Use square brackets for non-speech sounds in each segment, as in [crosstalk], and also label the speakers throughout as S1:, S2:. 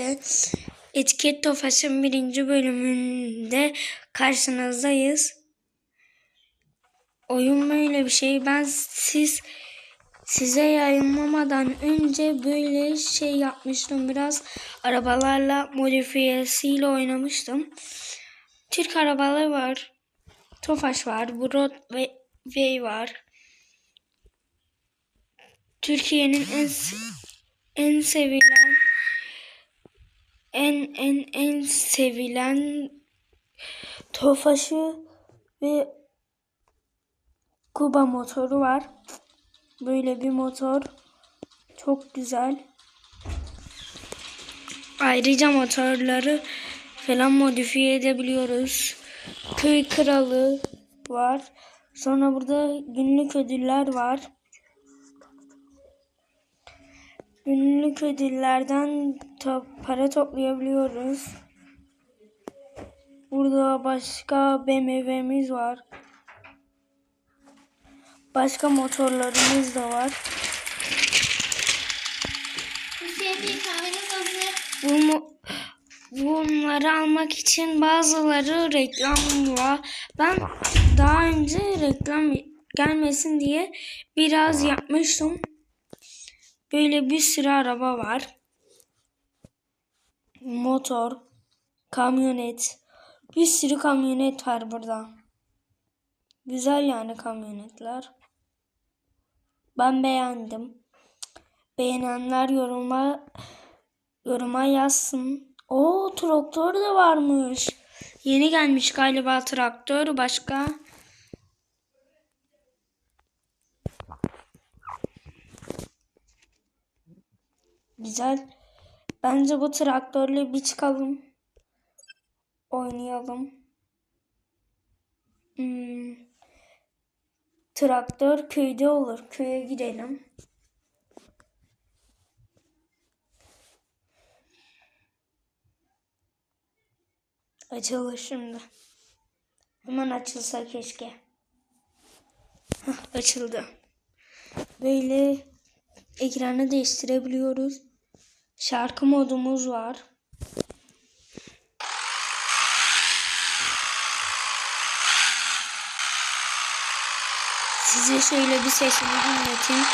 S1: birlikte Etiket Tofaş'ın birinci bölümünde karşınızdayız. Oyun böyle bir şey. Ben siz size yayınlamadan önce böyle şey yapmıştım. Biraz arabalarla modifiyesiyle oynamıştım. Türk arabaları var. Tofaş var. Broadway var. Türkiye'nin en en sevilen en en en sevilen Tofaş'ı ve Kuba motoru var. Böyle bir motor. Çok güzel. Ayrıca motorları falan modifiye edebiliyoruz. Köy kralı var. Sonra burada günlük ödüller var. Günlük ödüllerden to- para toplayabiliyoruz. Burada başka BMW'miz var. Başka motorlarımız da var. Bu mu- bunları almak için bazıları reklam var. Ben daha önce reklam gelmesin diye biraz yapmıştım. Böyle bir sürü araba var. Motor, kamyonet. Bir sürü kamyonet var burada. Güzel yani kamyonetler. Ben beğendim. Beğenenler yoruma yoruma yazsın. O traktör de varmış. Yeni gelmiş galiba traktör. Başka? Güzel. Bence bu traktörle bir çıkalım. Oynayalım. Hmm. Traktör köyde olur. Köye gidelim. Açılır şimdi. Hemen açılsa keşke. Hah, açıldı. Böyle ekranı değiştirebiliyoruz. Şarkı modumuz var. Size şöyle bir sesini dinleteyim.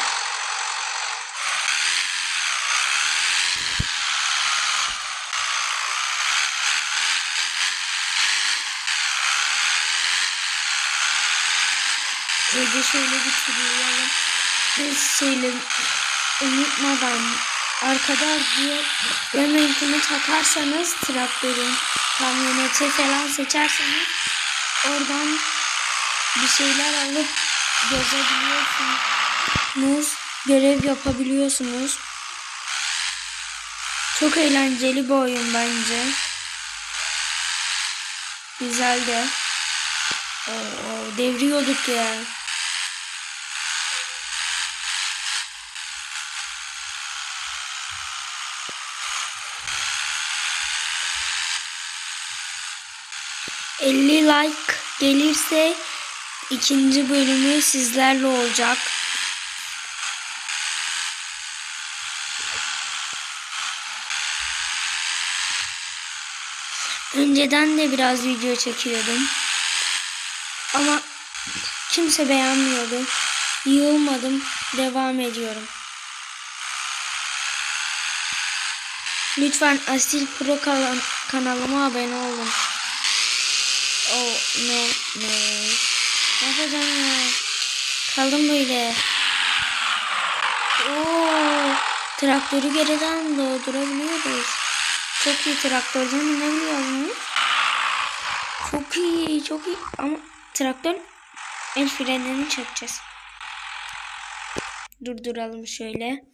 S1: Şöyle şöyle bitiriyorum. Ve şöyle unutmadan arkada diye remontunu takarsanız traktörün kamyoneti falan seçerseniz oradan bir şeyler alıp gezebiliyorsunuz. Görev yapabiliyorsunuz. Çok eğlenceli bir oyun bence. Güzel de. Oo, devriyorduk ya. ...50 like gelirse... ...ikinci bölümü sizlerle olacak. Önceden de biraz video çekiyordum. Ama kimse beğenmiyordu. Yığılmadım. Devam ediyorum. Lütfen Asil Pro kanalıma abone olun. Oh no no. Ne yapacağım ya? Kaldım böyle. Oo, traktörü geriden doldurabiliyoruz. Çok iyi traktörden inebiliyoruz. Çok iyi, çok iyi. Ama traktör el frenini çekeceğiz. Durduralım şöyle.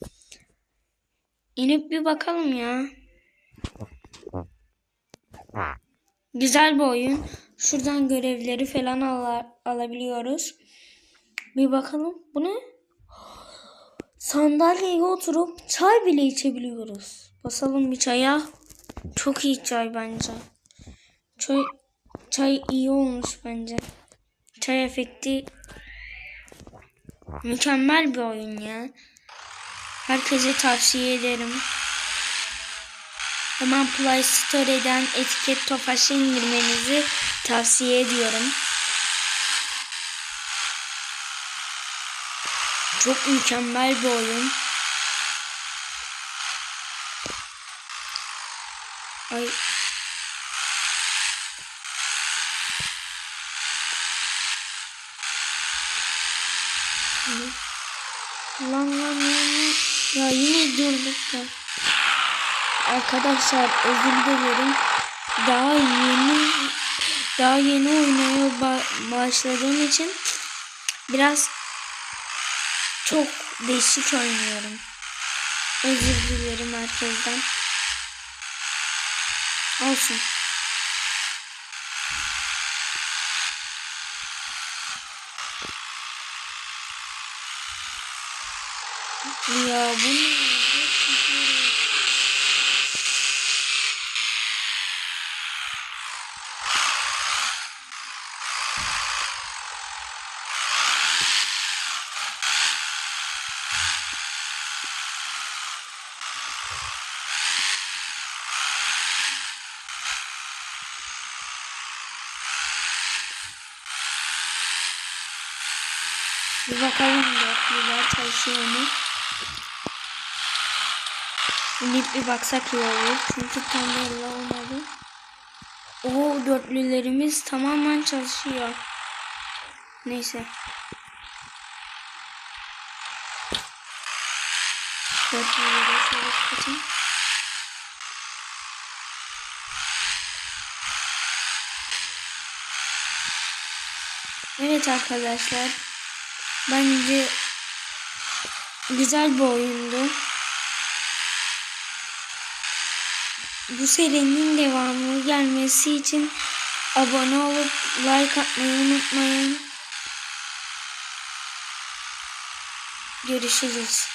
S1: İnip bir bakalım ya. [laughs] Güzel bir oyun. Şuradan görevleri falan ala- alabiliyoruz. Bir bakalım. Bu ne? Sandalyeye oturup çay bile içebiliyoruz. Basalım bir çaya. Çok iyi çay bence. Çay, çay iyi olmuş bence. Çay efekti mükemmel bir oyun ya. Herkese tavsiye ederim. Hemen Play Store'den etiket Tofaş'ı indirmenizi tavsiye ediyorum. Çok mükemmel bir oyun. Ay. Lan lan lan. Ya yine durduk ya. Arkadaşlar özür dilerim. Daha yeni daha yeni oynamaya ba- başladığım için biraz çok değişik oynuyorum. Özür dilerim herkesten. Olsun. Ya bu ne? Bir bakalım dörtlüler çalışıyor mu? İnip bir baksak iyi olur. Çünkü tam belli olmadı. Oo dörtlülerimiz tamamen çalışıyor. Neyse. Dörtlüleri şöyle kapatayım. Evet arkadaşlar. Bence güzel bir oyundu. Bu serinin devamı gelmesi için abone olup like atmayı unutmayın. Görüşürüz.